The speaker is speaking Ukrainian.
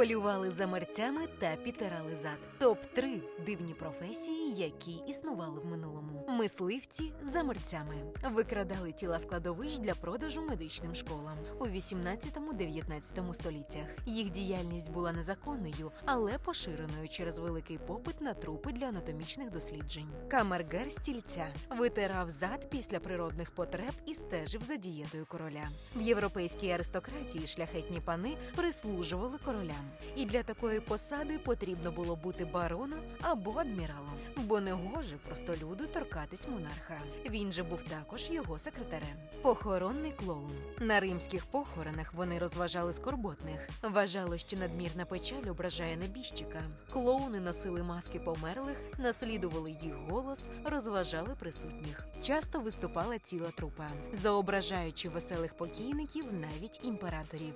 полювали за мерцями та підтирали зад. Топ 3 дивні професії, які існували в минулому. Мисливці за мерцями викрадали тіла складовищ для продажу медичним школам у 18-19 століттях. Їх діяльність була незаконною, але поширеною через великий попит на трупи для анатомічних досліджень. Камергер стільця витирав зад після природних потреб і стежив за дієтою короля. В європейській аристократії шляхетні пани прислужували королям, і для такої посади потрібно було бути бароном або адміралом, бо не гоже простолюду торкатись монарха. Він же був також його секретарем. Похоронний клоун. На римських похоронах вони розважали скорботних. Вважало, що надмірна печаль ображає небіжчика. Клоуни носили маски померлих, наслідували їх голос, розважали присутніх. Часто виступала ціла трупа, заображаючи веселих покійників, навіть імператорів.